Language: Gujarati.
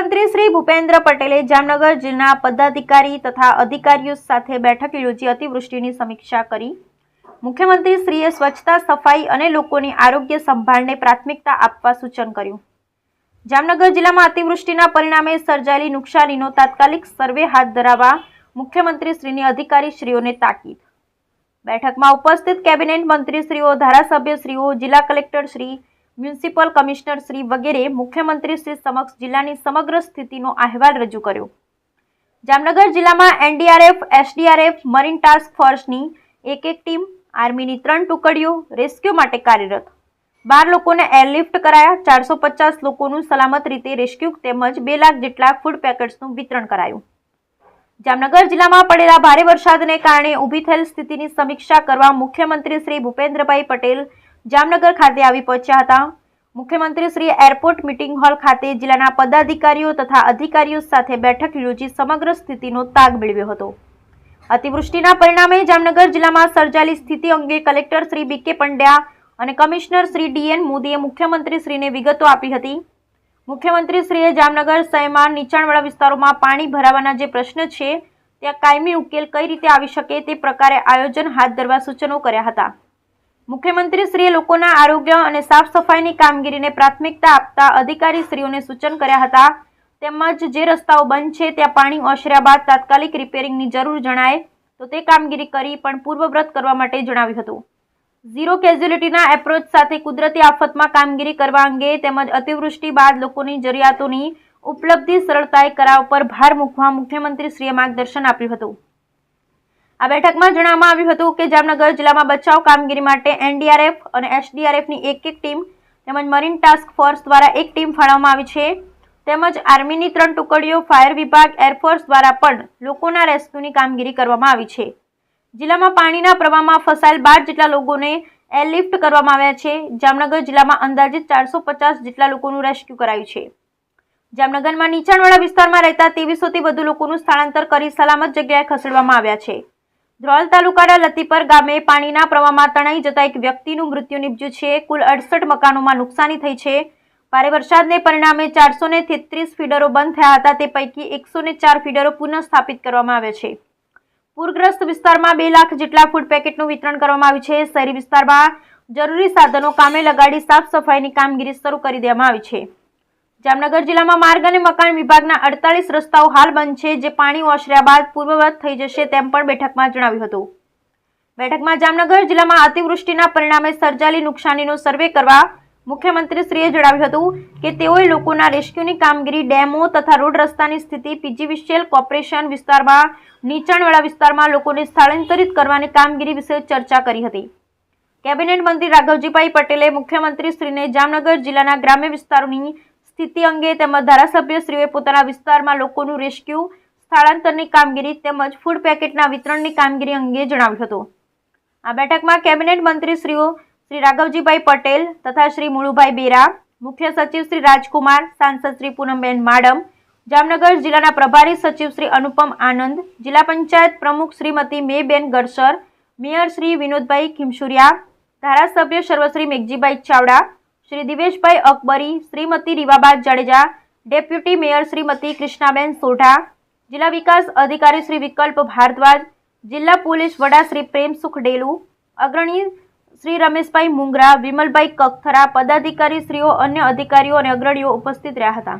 મુખ્યમંત્રી શ્રી ભૂપેન્દ્ર પટેલે જામનગર જિલ્લા પદાધિકારી તથા અધિકારીઓ સાથે બેઠક યોજી અતિવૃષ્ટિની સમીક્ષા કરી. મુખ્યમંત્રી શ્રીએ સ્વચ્છતા, સફાઈ અને લોકોની આરોગ્ય સંભાળને પ્રાથમિકતા આપવા સૂચન કર્યું. જામનગર જિલ્લામાં અતિવૃષ્ટિના પરિણામે સર્જાયેલી નુકસાનીનો તાત્કાલિક સર્વે હાથ ધરાવવા મુખ્યમંત્રી શ્રીની અધિકારી શ્રીઓને તાકીદ. બેઠકમાં ઉપસ્થિત કેબિનેટ મંત્રીશ્રીઓ, ધારાસભ્યશ્રીઓ, જિલ્લા collector Shri municipal commissioner Shri વગેરે મુખ્યમંત્રી શ્રી સમક્ષ જિલ્લાની સમગ્ર સ્થિતિનો અહેવાલ રજૂ કર્યો. જામનગર જિલ્લામાં એનડીઆરએફ, એસડીઆરએફ, મરીન ટાસ્ક ફોર્સની એક એક ટીમ આર્મીની ત્રણ ટુકડીઓ રેસ્ક્યુ માટે કાર્યરત. બાર લોકોને એરલિફ્ટ કરાયા, ચારસો પચાસ લોકોનું સલામત રીતે રેસ્ક્યુ તેમજ બે લાખ જેટલા ફૂડ પેકેટ્સનું વિતરણ કરાયું. જામનગર જિલ્લામાં પડેલા ભારે વરસાદને કારણે ઊભી થયેલ સ્થિતિની સમીક્ષા કરવા મુખ્યમંત્રી શ્રી ભૂપેન્દ્રભાઈ પટેલ જામનગર ખાતે આવી પહોંચ્યા હતા. મુખ્યમંત્રી શ્રી એરપોર્ટ મિટિંગ હોલ ખાતે જિલ્લાના પદાધિકારીઓ તથા અધિકારીઓ સાથે બેઠક યોજી સમગ્ર સ્થિતિનો તાગ મેળવ્યો હતો. અતિવૃષ્ટિના પરિણામે જામનગર જિલ્લામાં સર્જાયેલી સ્થિતિ અંગે કલેક્ટર શ્રી બી કે પંડ્યા અને કમિશનર શ્રી ડીએન મોદીએ મુખ્યમંત્રી શ્રીને વિગતો આપી હતી. મુખ્યમંત્રી શ્રીએ જામનગર શહેરમાં નીચાણવાળા વિસ્તારોમાં પાણી ભરાવાના જે પ્રશ્ન છે, ત્યાં કાયમી ઉકેલ કઈ રીતે આવી શકે તે પ્રકારે આયોજન હાથ ધરવા સૂચનો કર્યા હતા. મુખ્યમંત્રીશ્રીએ લોકોના આરોગ્ય અને સાફ સફાઈની કામગીરીને પ્રાથમિકતા આપતા અધિકારીશ્રીઓને સૂચન કર્યા હતા. તેમજ જે રસ્તાઓ બંધ છે, ત્યાં પાણી ઓસર્યા બાદ તાત્કાલિક રિપેરિંગની જરૂર જણાય તો તે કામગીરી કરી પણ પૂર્વવ્રત કરવા માટે જણાવ્યું હતું. ઝીરો કેઝ્યુલિટીના એપ્રોચ સાથે કુદરતી આફતમાં કામગીરી કરવા અંગે તેમજ અતિવૃષ્ટિ બાદ લોકોની જરૂરિયાતોની ઉપલબ્ધિ સરળતાએ કરાવ પર ભાર મૂકવા મુખ્યમંત્રીશ્રીએ માર્ગદર્શન આપ્યું હતું. આ બેઠકમાં જણાવવામાં આવ્યું હતું કે જામનગર જિલ્લામાં બચાવ કામગીરી માટે એનડીઆરએફ અને એસડીઆરએફની એક એક ટીમ તેમજ મરીન ટાસ્ક ફોર્સ દ્વારા એક ટીમ ફાળવવામાં આવી છે. તેમજ આર્મીની ત્રણ ટુકડીઓ, ફાયર વિભાગ એરફોર્સ દ્વારા પણ લોકોના રેસ્ક્યુની કામગીરી કરવામાં આવી છે. જિલ્લામાં પાણીના પ્રવાહમાં ફસાયેલ બાર જેટલા લોકોને એરલિફ્ટ કરવામાં આવ્યા છે. જામનગર જિલ્લામાં અંદાજિત ચારસો પચાસ જેટલા લોકોનું રેસ્ક્યુ કરાયું છે. જામનગરમાં નીચાણવાળા વિસ્તારમાં રહેતા ત્રેવીસોથી વધુ લોકોનું સ્થળાંતર કરી સલામત જગ્યાએ ખસેડવામાં આવ્યા છે. ધ્રોલ તાલુકાના લતીપર ગામે પાણીના પ્રવાહમાં તણાઈ જતા એક વ્યક્તિનું મૃત્યુ નિપજ્યું છે. કુલ અડસઠ મકાનોમાં નુકસાની થઈ છે. ભારે વરસાદને પરિણામે ચારસો ને તેત્રીસ ફીડરો બંધ થયા હતા. તે પૈકી એકસો ને ચાર ફીડરો પુનઃસ્થાપિત કરવામાં આવ્યા છે. પૂરગ્રસ્ત વિસ્તારમાં બે લાખ જેટલા ફૂડ પેકેટનું વિતરણ કરવામાં આવ્યું છે. શહેરી વિસ્તારમાં જરૂરી સાધનો કામે લગાડી સાફ સફાઈની કામગીરી શરૂ કરી દેવામાં આવી છે. જામનગર જિલ્લામાં માર્ગ અને મકાન વિભાગના અડતાલીસ રસ્તાઓ હાલ બંધ છે, જે પાણી ઓસર્યા બાદ પૂર્વવત થઈ જશે તેમ પણ બેઠકમાં જણાવ્યું હતું. બેઠકમાં જામનગર જિલ્લામાં અતિવૃષ્ટિના પરિણામે સર્જાયેલી નુકસાનીનો સર્વે કરવા મુખ્યમંત્રીશ્રીએ જણાવ્યું હતું કે તેઓએ લોકોના રેસ્ક્યુની કામગીરી, ડેમો તથા રોડ રસ્તાની સ્થિતિ પીજીવીસીએલ કોર્પોરેશન વિસ્તારમાં, નીચાણવાળા વિસ્તારમાં લોકોને સ્થળાંતરિત કરવાની કામગીરી વિશે ચર્ચા કરી હતી. કેબિનેટ મંત્રી રાઘવજીભાઈ પટેલે મુખ્યમંત્રીશ્રીને જામનગર જિલ્લાના ગ્રામ્ય વિસ્તારોની સ્થિતિ અંગે તેમજ ધારાસભ્યશ્રીઓએ પોતાના વિસ્તારમાં લોકોનું રેસ્ક્યુ, સ્થળાંતરની કામગીરી તેમજ ફૂડ પેકેટના વિતરણની કામગીરી અંગે જણાવ્યું હતું. આ બેઠકમાં કેબિનેટ મંત્રીશ્રીઓ શ્રી રાઘવજીભાઈ પટેલ તથા શ્રી મુળુભાઈ બેરા, મુખ્ય સચિવ શ્રી રાજકુમાર, સાંસદ શ્રી પૂનમબેન માડમ, જામનગર જિલ્લાના પ્રભારી સચિવ શ્રી અનુપમ આનંદ, જિલ્લા પંચાયત પ્રમુખ શ્રીમતી મેબેન ગરસર, મેયર શ્રી વિનોદભાઈ ખીમસુરિયા, ધારાસભ્ય સર્વશ્રી મેઘજીભાઈ ચાવડા શ્રી દિવેશભાઈ અકબરી, શ્રીમતી રીવાબા જાડેજા, ડેપ્યુટી મેયર શ્રીમતી કૃષ્ણાબેન સોઢા, જિલ્લા વિકાસ અધિકારી શ્રી વિકલ્પ ભારદ્વાજ, જિલ્લા પોલીસ વડા શ્રી પ્રેમસુખ ડેલુ, અગ્રણી શ્રી રમેશભાઈ મુંગરા, વિમલભાઈ કખથરા, પદાધિકારી શ્રીઓ, અન્ય અધિકારીઓ અને અગ્રણીઓ ઉપસ્થિત રહ્યા હતા.